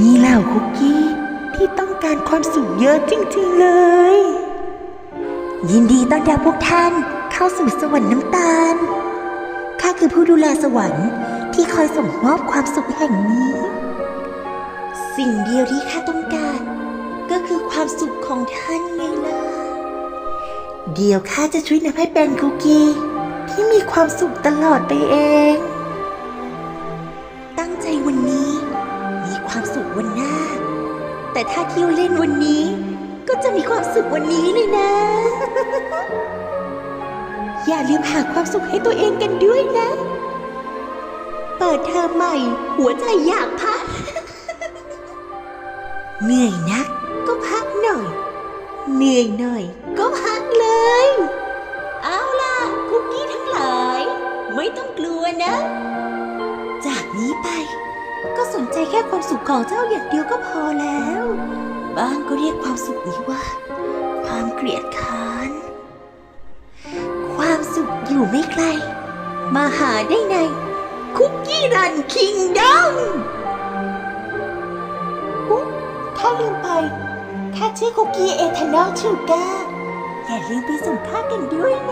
นี่เหล่าคุกกี้ ที่ต้องการความสุขเยอะจริงๆเลย ยินดีต้อนรับพวกท่านเข้าสู่สวรรค์น้ำตาล ข้าคือผู้ดูแลสวรรค์ที่คอยส่งมอบความสุขแห่งนี้ สิ่งเดียวที่ข้าต้องการ ก็คือความสุขของท่านไงล่ะ เดี๋ยวข้าจะช่วยนำให้เป็นคุกกี้ที่มีความสุขตลอดไปเอง ตั้งใจวันนี้ วันหน้า แต่ถ้าเที่ยวเล่นวันนี้ ก็จะมีความสุขวันนี้เลยนะ อย่าลืมหาความสุขให้ตัวเองกันด้วยนะ เปิดเทอมใหม่ หัวใจอยากพัก เหนื่อยนักก็พักหน่อย เหนื่อยหน่อย ก็พักเลย เอาล่ะ คุกกี้ทั้งหลาย ไม่ต้องกลัวนะ จากนี้ไป ก็สนใจแค่ความสุขของเจ้าอย่างเดียวก็พอแล้ว บ้างก็เรียกความสุขนี้ว่า ความเกลียดค้าน ความสุขอยู่ไม่ไกล มาหาได้ใน คุกกี้รันคิงดอมอุ๊ยข้าลืมไปข้าชื่อคุกกี้เอทานอลชูการ์อย่าลืมไปส่งข้ากันด้วยนะ